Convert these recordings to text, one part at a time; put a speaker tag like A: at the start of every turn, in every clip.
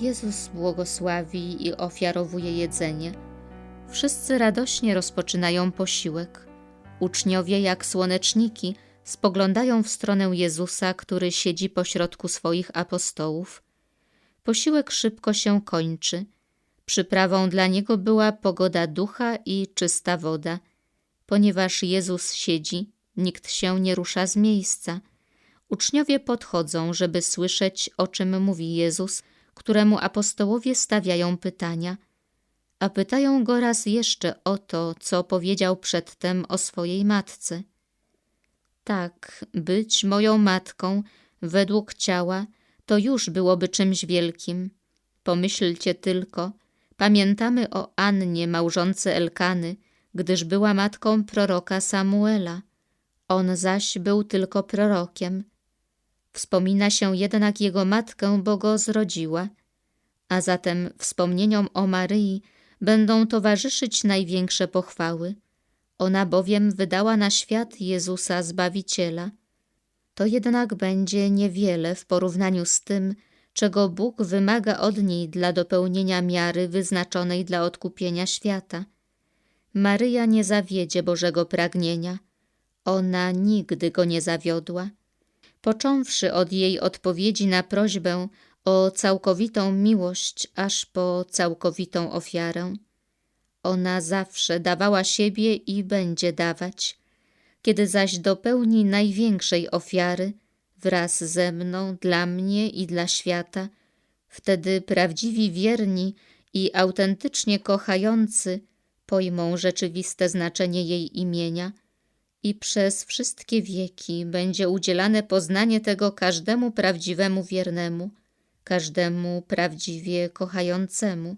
A: Jezus błogosławi i ofiarowuje jedzenie. Wszyscy radośnie rozpoczynają posiłek. Uczniowie, jak słoneczniki, spoglądają w stronę Jezusa, który siedzi pośrodku swoich apostołów. Posiłek szybko się kończy. Przyprawą dla niego była pogoda ducha i czysta woda. Ponieważ Jezus siedzi, nikt się nie rusza z miejsca. Uczniowie podchodzą, żeby słyszeć, o czym mówi Jezus, któremu apostołowie stawiają pytania. A pytają go raz jeszcze o to, co powiedział przedtem o swojej matce. Tak, być moją matką według ciała to już byłoby czymś wielkim. Pomyślcie tylko, pamiętamy o Annie, małżonce Elkany, gdyż była matką proroka Samuela. On zaś był tylko prorokiem. Wspomina się jednak jego matkę, bo go zrodziła, a zatem wspomnieniom o Maryi będą towarzyszyć największe pochwały. Ona bowiem wydała na świat Jezusa Zbawiciela. To jednak będzie niewiele w porównaniu z tym, czego Bóg wymaga od niej dla dopełnienia miary wyznaczonej dla odkupienia świata. Maryja nie zawiedzie Bożego pragnienia. Ona nigdy go nie zawiodła. Począwszy od jej odpowiedzi na prośbę o całkowitą miłość, aż po całkowitą ofiarę. Ona zawsze dawała siebie i będzie dawać. Kiedy zaś dopełni największej ofiary, wraz ze mną, dla mnie i dla świata, wtedy prawdziwi wierni i autentycznie kochający pojmą rzeczywiste znaczenie jej imienia i przez wszystkie wieki będzie udzielane poznanie tego każdemu prawdziwemu wiernemu, każdemu prawdziwie kochającemu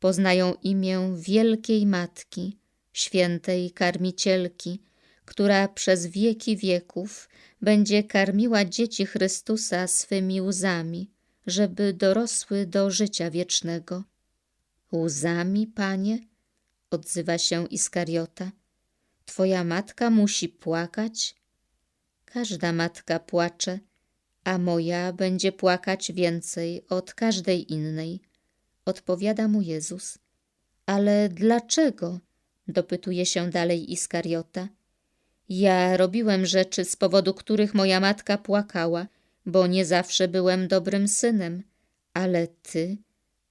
A: poznają imię wielkiej Matki, świętej Karmicielki, która przez wieki wieków będzie karmiła dzieci Chrystusa swymi łzami, żeby dorosły do życia wiecznego. Łzami, Panie? odzywa się Iskariota. Twoja matka musi płakać? Każda matka płacze, a moja będzie płakać więcej od każdej innej odpowiada mu Jezus. Ale dlaczego? dopytuje się dalej Iskariota. Ja robiłem rzeczy, z powodu których moja matka płakała, bo nie zawsze byłem dobrym synem. Ale ty,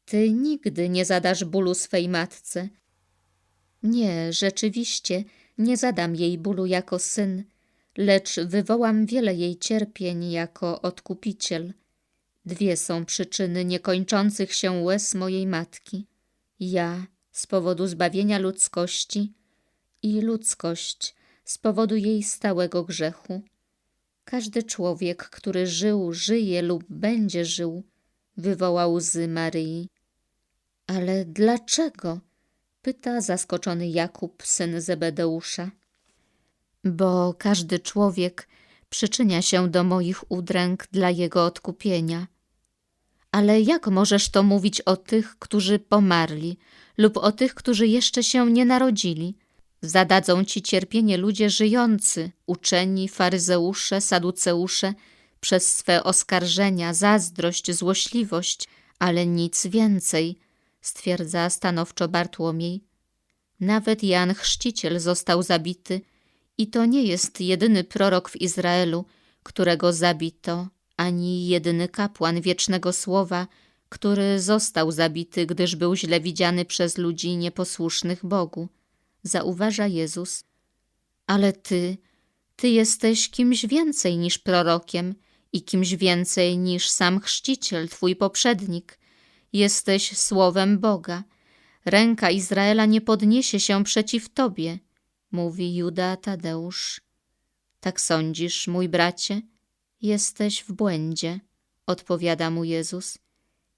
A: ty nigdy nie zadasz bólu swej matce. Nie, rzeczywiście, nie zadam jej bólu jako syn, lecz wywołam wiele jej cierpień jako odkupiciel. Dwie są przyczyny niekończących się łez mojej matki. Ja z powodu zbawienia ludzkości i ludzkość z powodu jej stałego grzechu. Każdy człowiek, który żył, żyje lub będzie żył, wywołał łzy Maryi. Ale dlaczego? Pyta zaskoczony Jakub, syn Zebedeusza. Bo każdy człowiek przyczynia się do moich udręk dla jego odkupienia. Ale jak możesz to mówić o tych, którzy pomarli lub o tych, którzy jeszcze się nie narodzili? Zadadzą ci cierpienie ludzie żyjący, uczeni, faryzeusze, saduceusze, przez swe oskarżenia, zazdrość, złośliwość, ale nic więcej, stwierdza stanowczo Bartłomiej. Nawet Jan Chrzciciel został zabity i to nie jest jedyny prorok w Izraelu, którego zabito ani jedyny kapłan wiecznego słowa, który został zabity, gdyż był źle widziany przez ludzi nieposłusznych Bogu. Zauważa Jezus. Ale ty, ty jesteś kimś więcej niż prorokiem i kimś więcej niż sam chrzciciel, twój poprzednik. Jesteś słowem Boga. Ręka Izraela nie podniesie się przeciw tobie, mówi Juda Tadeusz. Tak sądzisz, mój bracie? Jesteś w błędzie, odpowiada mu Jezus.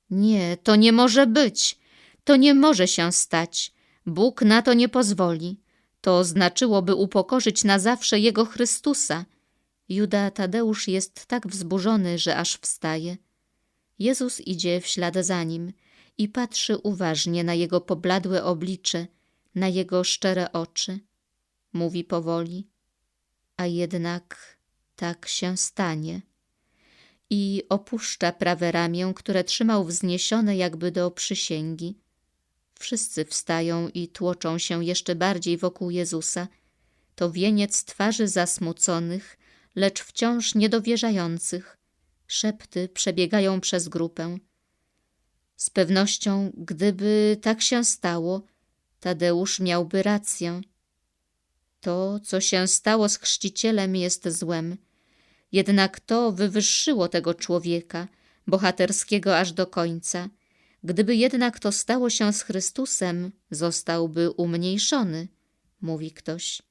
A: Nie, to nie może być. To nie może się stać. Bóg na to nie pozwoli. To znaczyłoby upokorzyć na zawsze Jego Chrystusa. Juda Tadeusz jest tak wzburzony, że aż wstaje. Jezus idzie w ślad za nim i patrzy uważnie na jego pobladłe oblicze, na jego szczere oczy. Mówi powoli, a jednak tak się stanie. i opuszcza prawe ramię, które trzymał wzniesione jakby do przysięgi. Wszyscy wstają i tłoczą się jeszcze bardziej wokół Jezusa. To wieniec twarzy zasmuconych, lecz wciąż niedowierzających. Szepty przebiegają przez grupę. Z pewnością, gdyby tak się stało, Tadeusz miałby rację. To, co się stało z chrzcicielem, jest złem. Jednak to wywyższyło tego człowieka, bohaterskiego aż do końca. Gdyby jednak to stało się z Chrystusem, zostałby umniejszony, mówi ktoś.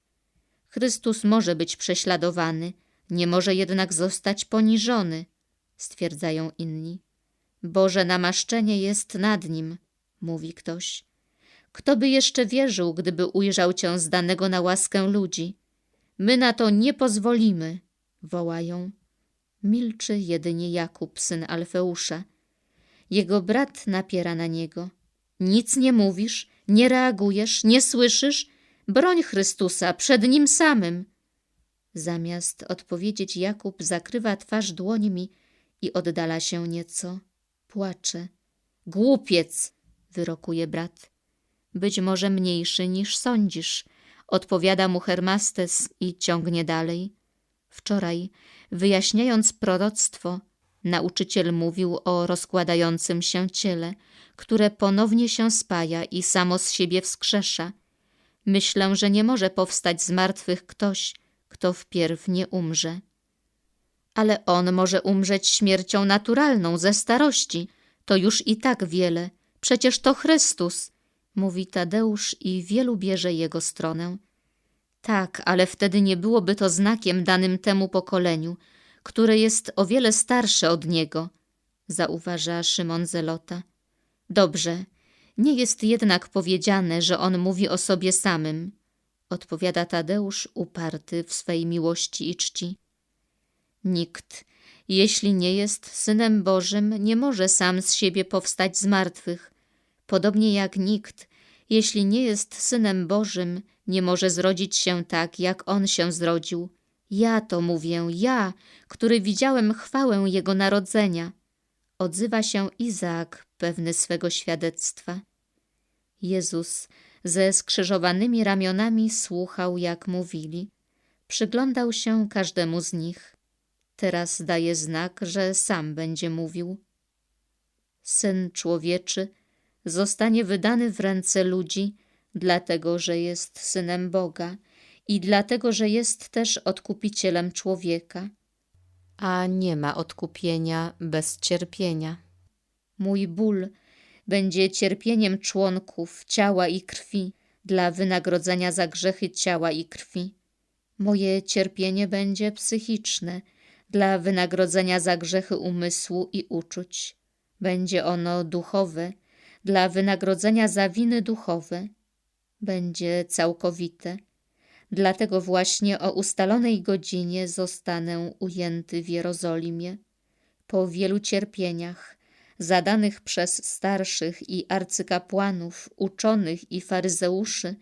A: Chrystus może być prześladowany, nie może jednak zostać poniżony, stwierdzają inni. Boże namaszczenie jest nad nim, mówi ktoś. Kto by jeszcze wierzył, gdyby ujrzał cię zdanego na łaskę ludzi? My na to nie pozwolimy, wołają. Milczy jedynie Jakub, syn Alfeusza. Jego brat napiera na niego. Nic nie mówisz, nie reagujesz, nie słyszysz? Broń Chrystusa przed nim samym. Zamiast odpowiedzieć, Jakub zakrywa twarz dłońmi i oddala się nieco. Płacze. Głupiec, wyrokuje brat. Być może mniejszy niż sądzisz, odpowiada mu Hermastes i ciągnie dalej. Wczoraj, wyjaśniając proroctwo, nauczyciel mówił o rozkładającym się ciele, które ponownie się spaja i samo z siebie wskrzesza. Myślę, że nie może powstać z martwych ktoś, kto wpierw nie umrze. Ale on może umrzeć śmiercią naturalną, ze starości. To już i tak wiele. Przecież to Chrystus, mówi Tadeusz i wielu bierze jego stronę. Tak, ale wtedy nie byłoby to znakiem danym temu pokoleniu, które jest o wiele starsze od niego, zauważa Szymon Zelota. Dobrze, nie jest jednak powiedziane, że on mówi o sobie samym, odpowiada Tadeusz uparty w swej miłości i czci. Nikt, jeśli nie jest Synem Bożym, nie może sam z siebie powstać z martwych, podobnie jak nikt, jeśli nie jest Synem Bożym, nie może zrodzić się tak, jak On się zrodził. Ja to mówię, ja, który widziałem chwałę Jego narodzenia. Odzywa się Izaak, pewny swego świadectwa. Jezus ze skrzyżowanymi ramionami słuchał, jak mówili. Przyglądał się każdemu z nich. Teraz daje znak, że sam będzie mówił. Syn człowieczy zostanie wydany w ręce ludzi, dlatego że jest synem Boga i dlatego że jest też odkupicielem człowieka. A nie ma odkupienia bez cierpienia. Mój ból będzie cierpieniem członków ciała i krwi dla wynagrodzenia za grzechy ciała i krwi. Moje cierpienie będzie psychiczne dla wynagrodzenia za grzechy umysłu i uczuć. Będzie ono duchowe dla wynagrodzenia za winy duchowe. Będzie całkowite. Dlatego właśnie o ustalonej godzinie zostanę ujęty w Jerozolimie. Po wielu cierpieniach, zadanych przez starszych i arcykapłanów, uczonych i faryzeuszy,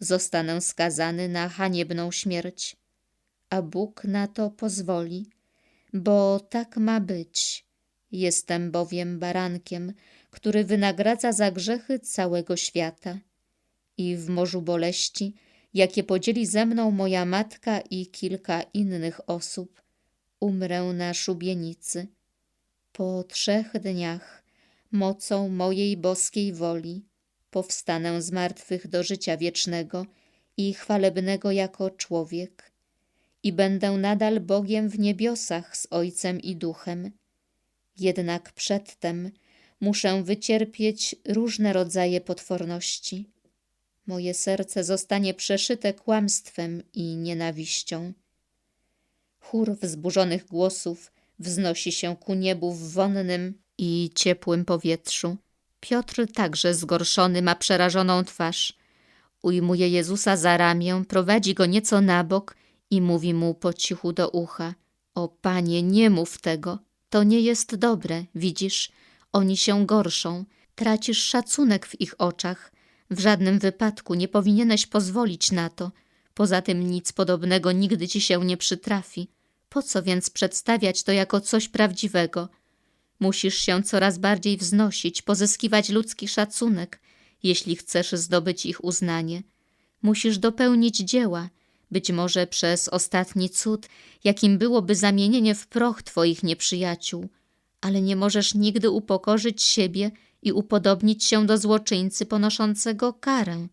A: zostanę skazany na haniebną śmierć. A Bóg na to pozwoli, bo tak ma być. Jestem bowiem barankiem, który wynagradza za grzechy całego świata. I w morzu boleści, jakie podzieli ze mną moja matka i kilka innych osób, umrę na szubienicy. Po trzech dniach, mocą mojej boskiej woli, powstanę z martwych do życia wiecznego i chwalebnego jako człowiek i będę nadal Bogiem w niebiosach z Ojcem i Duchem. Jednak przedtem muszę wycierpieć różne rodzaje potworności. Moje serce zostanie przeszyte kłamstwem i nienawiścią. Chór wzburzonych głosów wznosi się ku niebu w wonnym i ciepłym powietrzu. Piotr także zgorszony ma przerażoną twarz. Ujmuje Jezusa za ramię, prowadzi go nieco na bok i mówi mu po cichu do ucha. O panie, nie mów tego, to nie jest dobre, widzisz, oni się gorszą, tracisz szacunek w ich oczach. W żadnym wypadku nie powinieneś pozwolić na to. Poza tym nic podobnego nigdy ci się nie przytrafi. Po co więc przedstawiać to jako coś prawdziwego? Musisz się coraz bardziej wznosić, pozyskiwać ludzki szacunek, jeśli chcesz zdobyć ich uznanie. Musisz dopełnić dzieła, być może przez ostatni cud, jakim byłoby zamienienie w proch twoich nieprzyjaciół, ale nie możesz nigdy upokorzyć siebie i upodobnić się do złoczyńcy ponoszącego karę.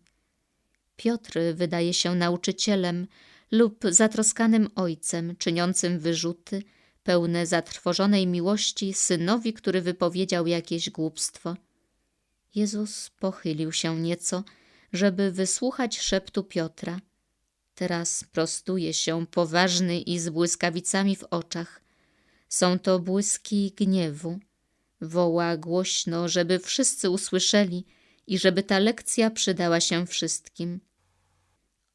A: Piotr wydaje się nauczycielem lub zatroskanym ojcem, czyniącym wyrzuty, pełne zatrwożonej miłości synowi, który wypowiedział jakieś głupstwo. Jezus pochylił się nieco, żeby wysłuchać szeptu Piotra. Teraz prostuje się poważny i z błyskawicami w oczach. Są to błyski gniewu. Woła głośno, żeby wszyscy usłyszeli i żeby ta lekcja przydała się wszystkim.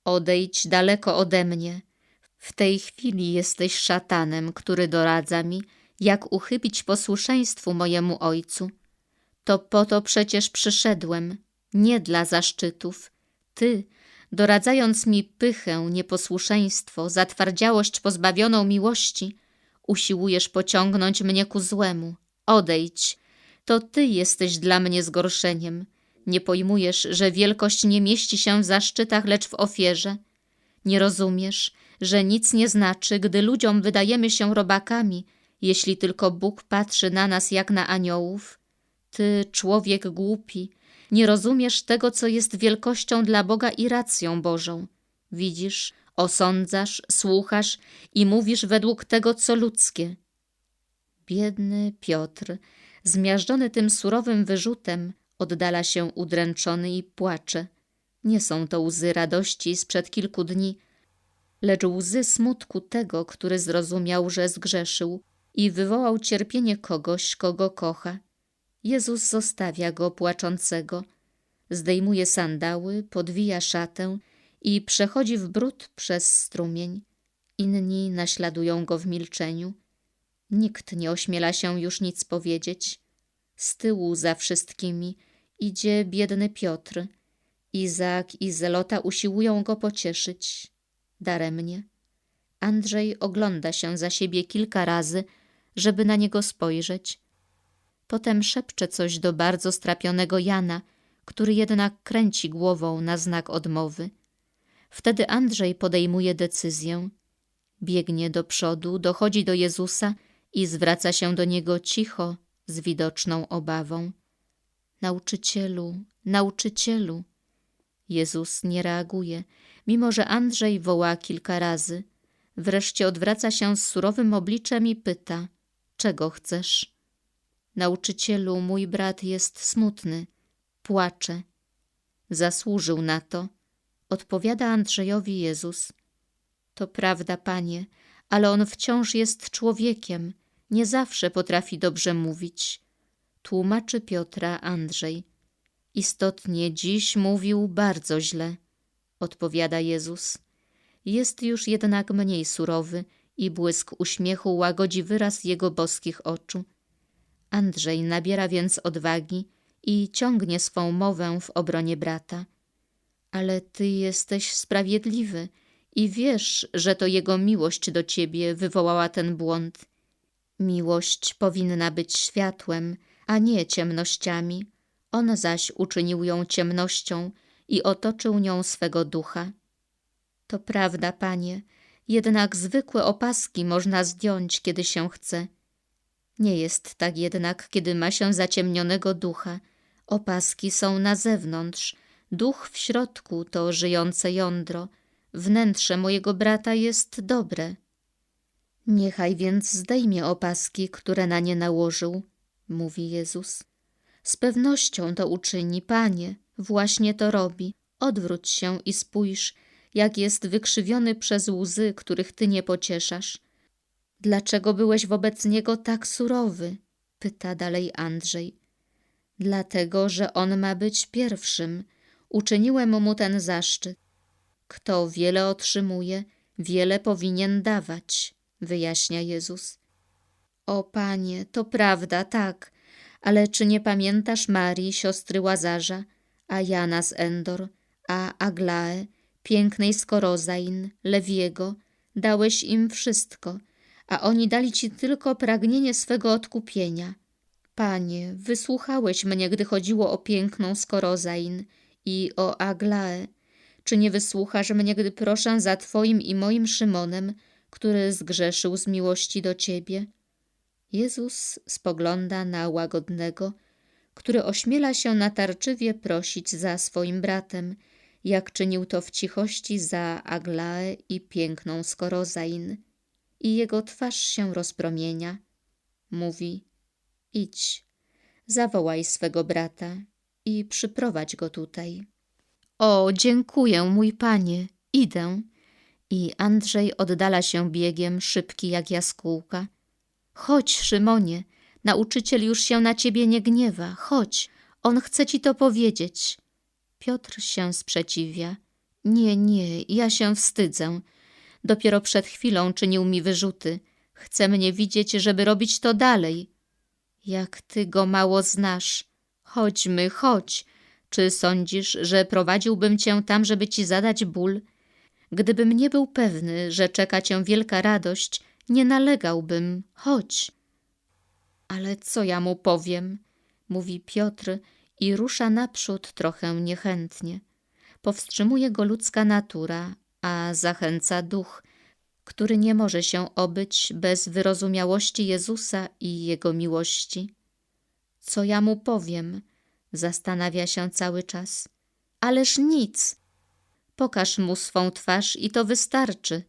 A: Odejdź daleko ode mnie. W tej chwili jesteś szatanem, który doradza mi, jak uchybić posłuszeństwu mojemu ojcu. To po to przecież przyszedłem, nie dla zaszczytów. Ty, doradzając mi pychę, nieposłuszeństwo, zatwardziałość pozbawioną miłości, usiłujesz pociągnąć mnie ku złemu. Odejdź, to ty jesteś dla mnie zgorszeniem. Nie pojmujesz, że wielkość nie mieści się w zaszczytach, lecz w ofierze. Nie rozumiesz, że nic nie znaczy, gdy ludziom wydajemy się robakami, jeśli tylko Bóg patrzy na nas jak na aniołów. Ty, człowiek głupi, nie rozumiesz tego, co jest wielkością dla Boga i racją Bożą. Widzisz, osądzasz, słuchasz i mówisz według tego, co ludzkie. Biedny Piotr, zmiażdżony tym surowym wyrzutem, oddala się udręczony i płacze. Nie są to łzy radości sprzed kilku dni, lecz łzy smutku tego, który zrozumiał, że zgrzeszył i wywołał cierpienie kogoś, kogo kocha. Jezus zostawia go płaczącego, zdejmuje sandały, podwija szatę i przechodzi w bród przez strumień. Inni naśladują go w milczeniu. Nikt nie ośmiela się już nic powiedzieć. Z tyłu za wszystkimi idzie biedny Piotr. Izak i Zelota usiłują go pocieszyć. Daremnie. Andrzej ogląda się za siebie kilka razy, żeby na niego spojrzeć. Potem szepcze coś do bardzo strapionego Jana, który jednak kręci głową na znak odmowy. Wtedy Andrzej podejmuje decyzję. Biegnie do przodu, dochodzi do Jezusa i zwraca się do Niego cicho, z widoczną obawą. Nauczycielu, nauczycielu. Jezus nie reaguje, mimo że Andrzej woła kilka razy. Wreszcie odwraca się z surowym obliczem i pyta, czego chcesz? Nauczycielu, mój brat jest smutny, płacze. Zasłużył na to, odpowiada Andrzejowi Jezus. To prawda, panie, ale on wciąż jest człowiekiem, nie zawsze potrafi dobrze mówić. Tłumaczy Piotra Andrzej. Istotnie dziś mówił bardzo źle, odpowiada Jezus. Jest już jednak mniej surowy i błysk uśmiechu łagodzi wyraz jego boskich oczu. Andrzej nabiera więc odwagi i ciągnie swą mowę w obronie brata. Ale ty jesteś sprawiedliwy i wiesz, że to jego miłość do ciebie wywołała ten błąd. Miłość powinna być światłem, a nie ciemnościami. On zaś uczynił ją ciemnością i otoczył nią swego ducha. To prawda, panie, jednak zwykłe opaski można zdjąć, kiedy się chce. Nie jest tak jednak, kiedy ma się zaciemnionego ducha. Opaski są na zewnątrz, duch w środku to żyjące jądro. Wnętrze mojego brata jest dobre. Niechaj więc zdejmie opaski, które na nie nałożył, mówi Jezus. Z pewnością to uczyni, Panie, właśnie to robi. Odwróć się i spójrz, jak jest wykrzywiony przez łzy, których Ty nie pocieszasz. Dlaczego byłeś wobec niego tak surowy? pyta dalej Andrzej. Dlatego, że on ma być pierwszym. Uczyniłem mu ten zaszczyt. Kto wiele otrzymuje, wiele powinien dawać, wyjaśnia Jezus. O panie, to prawda, tak, ale czy nie pamiętasz Marii, siostry Łazarza, a Jana z Endor, a Aglae, pięknej z Korozain, Lewiego? Dałeś im wszystko, a oni dali ci tylko pragnienie swego odkupienia. Panie, wysłuchałeś mnie, gdy chodziło o piękną Skorozain i o Aglaę. Czy nie wysłuchasz mnie, gdy proszę za Twoim i moim Szymonem, który zgrzeszył z miłości do Ciebie? Jezus spogląda na łagodnego, który ośmiela się natarczywie prosić za swoim bratem, jak czynił to w cichości za Aglaę i piękną Skorozain. I jego twarz się rozpromienia. Mówi, idź, zawołaj swego brata i przyprowadź go tutaj. O, dziękuję, mój panie, idę. I Andrzej oddala się biegiem, szybki jak jaskółka. Chodź, Szymonie, nauczyciel już się na ciebie nie gniewa. Chodź, on chce ci to powiedzieć. Piotr się sprzeciwia. Nie, nie, ja się wstydzę. Dopiero przed chwilą czynił mi wyrzuty. Chce mnie widzieć, żeby robić to dalej. Jak ty go mało znasz. Chodźmy, chodź. Czy sądzisz, że prowadziłbym cię tam, żeby ci zadać ból? Gdybym nie był pewny, że czeka cię wielka radość, nie nalegałbym. Chodź. Ale co ja mu powiem? Mówi Piotr i rusza naprzód trochę niechętnie. Powstrzymuje go ludzka natura, a zachęca duch, który nie może się obyć bez wyrozumiałości Jezusa i Jego miłości. Co ja mu powiem? Zastanawia się cały czas. Ależ nic. Pokaż mu swą twarz i to wystarczy,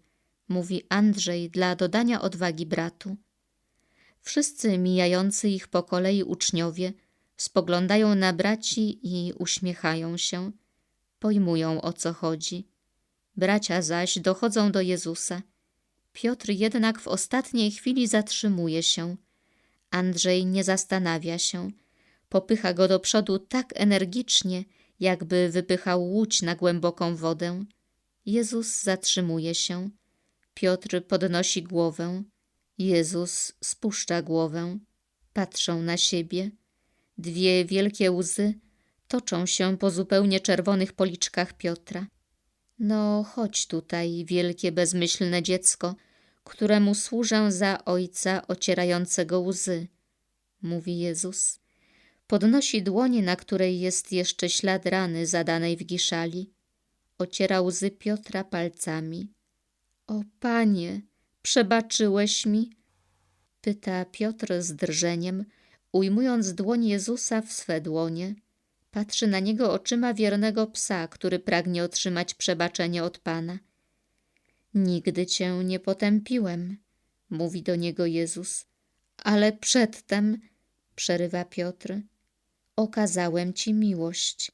A: mówi Andrzej dla dodania odwagi bratu. Wszyscy mijający ich po kolei uczniowie spoglądają na braci i uśmiechają się. Pojmują o co chodzi. Bracia zaś dochodzą do Jezusa. Piotr jednak w ostatniej chwili zatrzymuje się. Andrzej nie zastanawia się. Popycha go do przodu tak energicznie, jakby wypychał łódź na głęboką wodę. Jezus zatrzymuje się. Piotr podnosi głowę. Jezus spuszcza głowę. Patrzą na siebie. Dwie wielkie łzy toczą się po zupełnie czerwonych policzkach Piotra. No, chodź tutaj, wielkie bezmyślne dziecko, któremu służę za ojca ocierającego łzy, mówi Jezus. Podnosi dłoń, na której jest jeszcze ślad rany zadanej w giszali. Ociera łzy Piotra palcami. O panie, przebaczyłeś mi? Pyta Piotr z drżeniem, ujmując dłoń Jezusa w swe dłonie. Patrzy na niego oczyma wiernego psa, który pragnie otrzymać przebaczenie od Pana. Nigdy cię nie potępiłem, mówi do niego Jezus, ale przedtem, przerywa Piotr, okazałem ci miłość.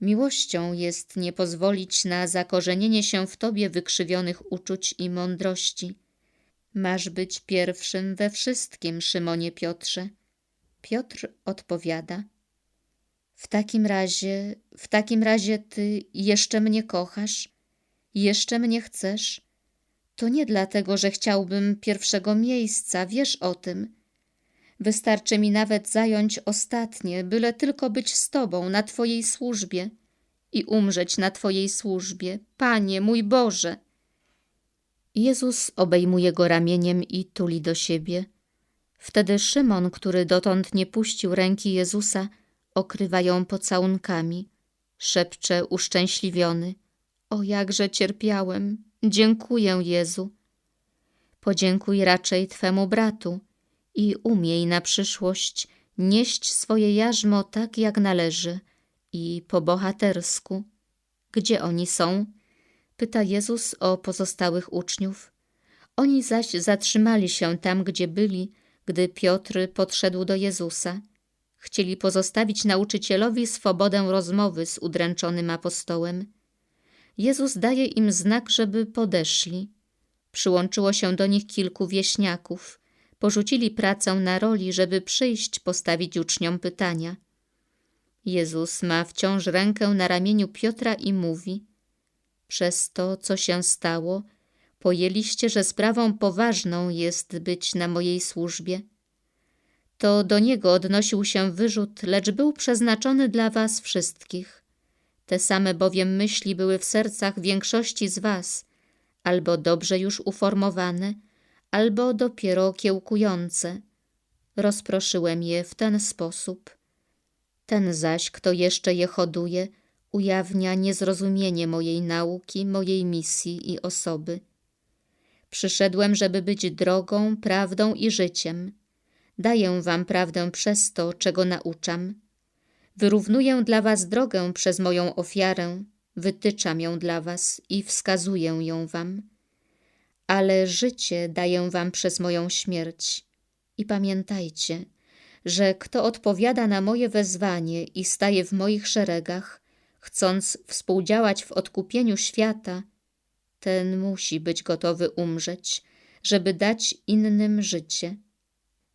A: Miłością jest nie pozwolić na zakorzenienie się w tobie wykrzywionych uczuć i mądrości. Masz być pierwszym we wszystkim, Szymonie Piotrze. Piotr odpowiada – w takim razie, w takim razie ty jeszcze mnie kochasz? Jeszcze mnie chcesz? To nie dlatego, że chciałbym pierwszego miejsca, wiesz o tym. Wystarczy mi nawet zająć ostatnie, byle tylko być z Tobą na Twojej służbie i umrzeć na Twojej służbie, Panie, mój Boże. Jezus obejmuje go ramieniem i tuli do siebie. Wtedy Szymon, który dotąd nie puścił ręki Jezusa, okrywa ją pocałunkami. Szepcze uszczęśliwiony. O, jakże cierpiałem. Dziękuję, Jezu. Podziękuj raczej Twemu bratu i umiej na przyszłość nieść swoje jarzmo tak, jak należy i po bohatersku. Gdzie oni są? Pyta Jezus o pozostałych uczniów. Oni zaś zatrzymali się tam, gdzie byli, gdy Piotr podszedł do Jezusa. Chcieli pozostawić nauczycielowi swobodę rozmowy z udręczonym apostołem. Jezus daje im znak, żeby podeszli. Przyłączyło się do nich kilku wieśniaków. Porzucili pracę na roli, żeby przyjść postawić uczniom pytania. Jezus ma wciąż rękę na ramieniu Piotra i mówi Przez to, co się stało, pojęliście, że sprawą poważną jest być na mojej służbie – to do niego odnosił się wyrzut, lecz był przeznaczony dla was wszystkich. Te same bowiem myśli były w sercach większości z was, albo dobrze już uformowane, albo dopiero kiełkujące. Rozproszyłem je w ten sposób. Ten zaś, kto jeszcze je hoduje, ujawnia niezrozumienie mojej nauki, mojej misji i osoby. Przyszedłem, żeby być drogą, prawdą i życiem. Daję wam prawdę przez to, czego nauczam. Wyrównuję dla was drogę przez moją ofiarę, wytyczam ją dla was i wskazuję ją wam. Ale życie daję wam przez moją śmierć. I pamiętajcie, że kto odpowiada na moje wezwanie i staje w moich szeregach, chcąc współdziałać w odkupieniu świata, ten musi być gotowy umrzeć, żeby dać innym życie.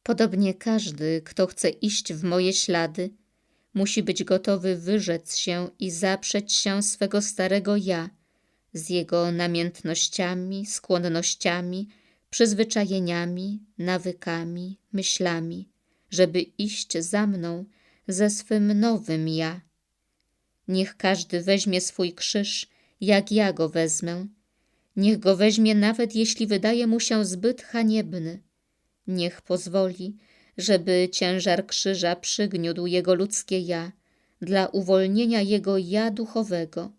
A: Podobnie każdy, kto chce iść w moje ślady, musi być gotowy wyrzec się i zaprzeć się swego starego ja, z jego namiętnościami, skłonnościami, przyzwyczajeniami, nawykami, myślami, żeby iść za mną ze swym nowym ja. Niech każdy weźmie swój krzyż, jak ja go wezmę. Niech go weźmie nawet jeśli wydaje mu się zbyt haniebny. Niech pozwoli, żeby ciężar krzyża przygniódł jego ludzkie ja dla uwolnienia jego ja duchowego.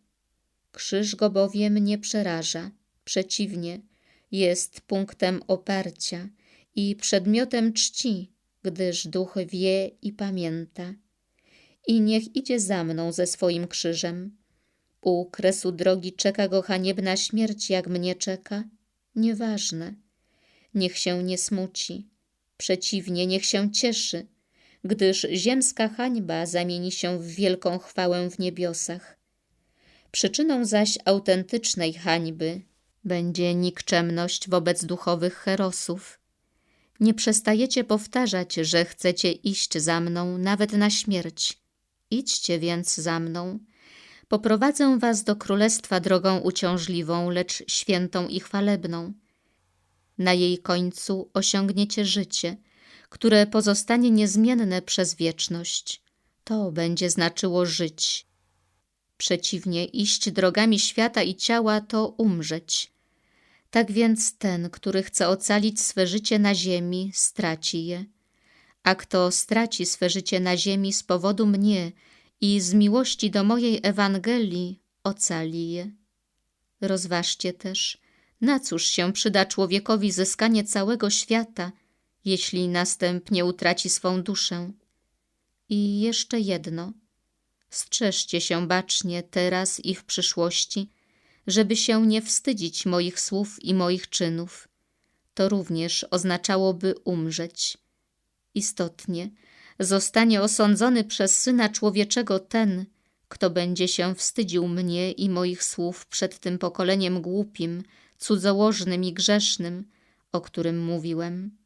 A: Krzyż go bowiem nie przeraża, przeciwnie, jest punktem oparcia i przedmiotem czci, gdyż duch wie i pamięta. I niech idzie za mną ze swoim krzyżem. U kresu drogi czeka go haniebna śmierć, jak mnie czeka. Nieważne. Niech się nie smuci. Przeciwnie, niech się cieszy, gdyż ziemska hańba zamieni się w wielką chwałę w niebiosach. Przyczyną zaś autentycznej hańby będzie nikczemność wobec duchowych herosów. Nie przestajecie powtarzać, że chcecie iść za mną nawet na śmierć. Idźcie więc za mną. Poprowadzę was do królestwa drogą uciążliwą, lecz świętą i chwalebną. Na jej końcu osiągniecie życie, które pozostanie niezmienne przez wieczność. To będzie znaczyło żyć. Przeciwnie, iść drogami świata i ciała to umrzeć. Tak więc ten, który chce ocalić swe życie na ziemi, straci je. A kto straci swe życie na ziemi z powodu mnie i z miłości do mojej Ewangelii, ocali je. Rozważcie też, na cóż się przyda człowiekowi zyskanie całego świata, jeśli następnie utraci swą duszę? I jeszcze jedno. Strzeżcie się bacznie teraz i w przyszłości, żeby się nie wstydzić moich słów i moich czynów. To również oznaczałoby umrzeć. Istotnie, zostanie osądzony przez Syna Człowieczego ten, kto będzie się wstydził mnie i moich słów przed tym pokoleniem głupim, cudzołożnym i grzesznym, o którym mówiłem.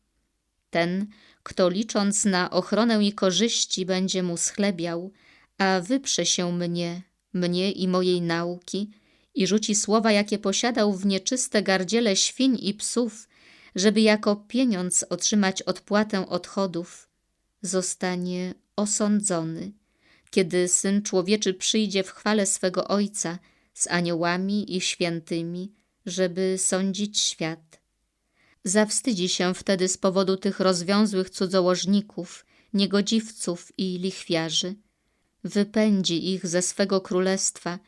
A: Ten, kto licząc na ochronę i korzyści będzie mu schlebiał, a wyprze się mnie, mnie i mojej nauki i rzuci słowa, jakie posiadał w nieczyste gardziele świń i psów, żeby jako pieniądz otrzymać odpłatę odchodów, zostanie osądzony, kiedy Syn Człowieczy przyjdzie w chwale swego Ojca z aniołami i świętymi, żeby sądzić świat. Zawstydzi się wtedy z powodu tych rozwiązłych cudzołożników, niegodziwców i lichwiarzy. Wypędzi ich ze swego królestwa,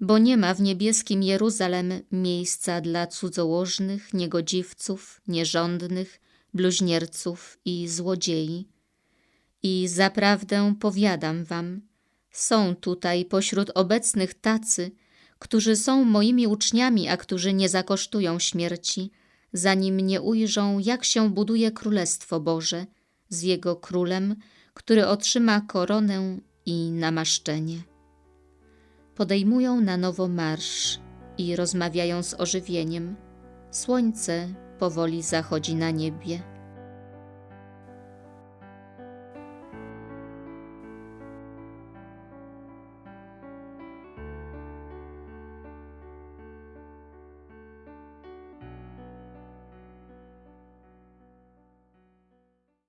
A: bo nie ma w niebieskim Jeruzalem miejsca dla cudzołożnych, niegodziwców, nierządnych, bluźnierców i złodziei. I zaprawdę powiadam wam, są tutaj pośród obecnych tacy, którzy są moimi uczniami, a którzy nie zakosztują śmierci, zanim nie ujrzą, jak się buduje Królestwo Boże z Jego Królem, który otrzyma koronę i namaszczenie. Podejmują na nowo marsz i rozmawiają z ożywieniem. Słońce powoli zachodzi na niebie.